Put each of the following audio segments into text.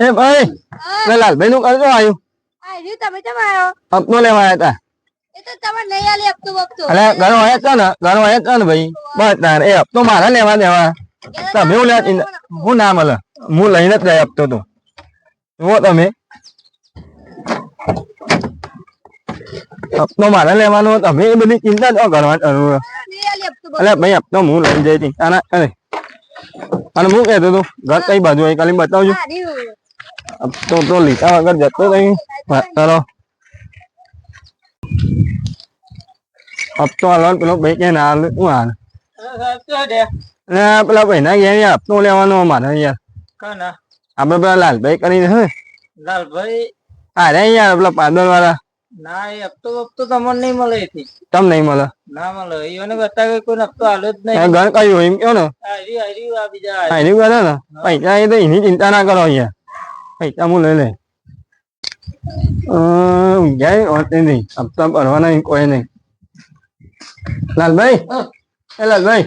એ ભાઈ લાલભાઈ નું કરજો આવ્યું આ રહ્યું તમે કેમ આવ્યો હપ્તો લેવા આવ્યા હતા ઘરો આવ્યા હતા ને આવ્યા હતા ને ભાઈ બસ તાર એ હપ્તો મારા લેવા દેવા તમે હું લે હું ના મળે હું લઈને જ જાય હપ્તો તો જુઓ તમે હપ્તો મારે લેવાનો તમે એ બધી ચિંતા ન કરવા જરૂર અલે ભાઈ હપ્તો હું લઈ જઈ હતી અરે અને હું કહેતો હતો ઘર કઈ બાજુ આવી કાલે બતાવજો. તો હપ્તો તો લીધા વગર જતો નહીં વાત કરો હપ્તો હાલવાનો પેલો ભાઈ કે ના હાલ હું હાલ? પેલા ભાઈ ના ગયા હપ્તો લેવાનો મારે યાર. આપડે પેલા લાલભાઈ કરીને હે લાલભાઈ? અરે યાર પેલા પાદર વાળા ના એ હપ્તો હપ્તો તમને નહીં મળે એથી. તમને નહીં મળે? ના મળે. એને બતાવે કોઈ હપ્તો હાલો જ નહીં. ઘર કયું એમ કયો ને? હારી હારી આ બીજા. હારી કરે ને? પૈસા એ તો એની ચિંતા ના કરો અહીંયા. પૈસા હું લઈ લે જાય હોતી નહીં હપ્તા ભરવાના નહીં કોઈ નહીં. લાલભાઈ? એ લાલભાઈ?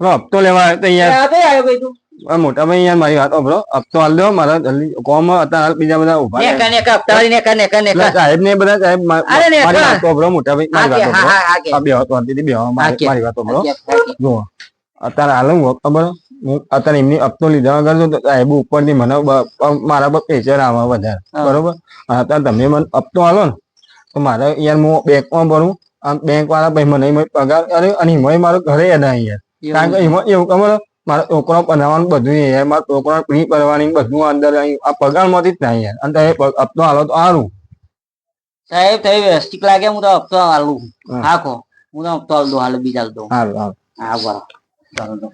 હપ્તો લેવા આવ્યો તો યાર આવ્યો ભાઈ તું. મોટા ભાઈ યાર મારી વાત સાંભળો. હપ્તો હાલ દો મારા જલ્દી કોમ અત્યારે હાલ બીજા બધા ઊભા નેકા નેકા હપ્તા વાળી નેકા નેકા એટલે નેકા. સાહેબ ને બધા સાહેબ અરે ને, મારી વાત સાંભળો મોટા ભાઈ મારી વાત સાંભળો. આ બે વાત વાંધી બે મારી કે. વાત સાંભળો. જો અત્યારે હાલ હું ખબર હું અત્યારે એમની હપ્તો લીધા વગર તો સાહેબ ઉપરથી મને બ- બ- મારા પર પ્રેશર આવે વધારે. બરોબર? અત્યારે તમે મને હપ્તો હાલો ને તો મારે યાર હું બેંકમાં ભરું આમ બેંક વાળા ભાઈ મને પગાર કરે અને એમાં મારો ઘરે ના યાર કારણ કે એમાં એવું ખબર મારા છોકરો બનાવવાનું બધું યાર મારા છોકરો ફ્રી ભરવાની બધું અંદર અહીં આ પગારમાંથી જ થાય યાર અને તમે હપ્તો હાલો તો સારું સાહેબ તમે વ્યવસ્થિત લાગે હું તો હપ્તો હાલું હાખો હું તો હપ્તો હાલ દઉં હાલ બીજા હાલ દઉં. સારું હા બરાબર ચાલો દો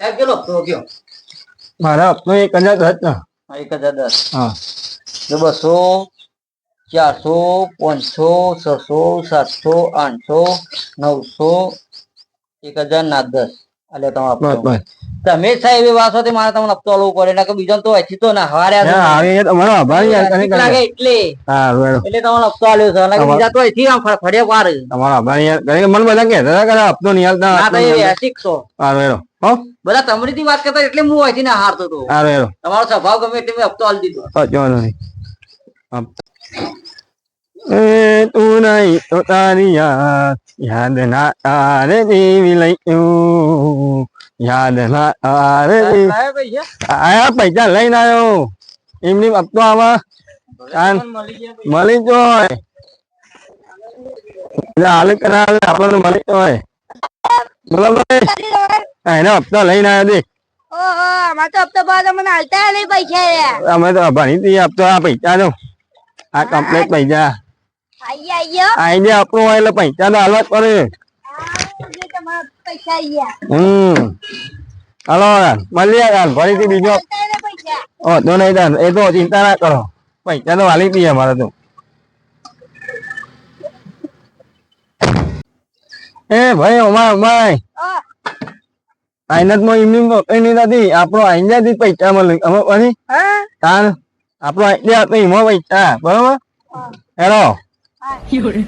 સાહેબ કેટલો હપ્તો કયો? મારા હપ્તો એક હજાર દસ ને. એક હજાર દસ. હા. બસો ચારસો પાંચસો છસો સાતસો આઠસો નવસો એક હજાર ના દસ. એટલે તમે હપ્તો તમે સાહેબ એ વાત હતી મારે તમને હપ્તો લેવું પડે નકર બીજો તો ના હારે તમારો આભાર યાર એટલે. એટલે તમને હપ્તો આલ્યો છે નકર બીજા તો આમ ફળે પાર. તમારો આભાર યાર કરે મને બધા કહેતા કે હપ્તો નહીં હાલતા ના તો એ શીખશો સારું હેડો હો બધા તમારી વાત કરતા એટલે હું અહીંથી ના હારતો હતો. હેડો તમારો સ્વભાવ ગમે એટલે મેં હપ્તો આલી દીધો. હપ્તો. એ તું નહીં તો તારી યાદ યાદ ના તારે દેવી લઈ યાદ ના તારે દેવી સાહેબ પૈસા આયા પૈસા લઈને આવ્યો એમની હપ્તો આવા મળી જો હાલ કરાવે આપણને મળી હોય બરાબર એનો હપ્તો લઈને આવ્યો દેખ અમે તો ભણી હતી હપ્તો આ પૈસા નો આ કમ્પ્લેટ પૈસા આઈ આપણું હોય એટલે પૈસા તો હાલવા જ પડે હમ. હાલો મળીએ યાર ફરીથી બીજો. તો નહીં તાર એ તો ચિંતા ના કરો. પૈસા તો વાલી દઈએ અમારે તો. એ ભાઈ અમાર ભાઈ ઓ. આઈનતમાં એમની તો કઈ નહીં થતી આપણો આઈડિયા થી પૈસા મળે. અમે પછી હા. તાર આપણો આઈડિયા હતો એમાં પૈસા. બરોબર? હેલો. 有人。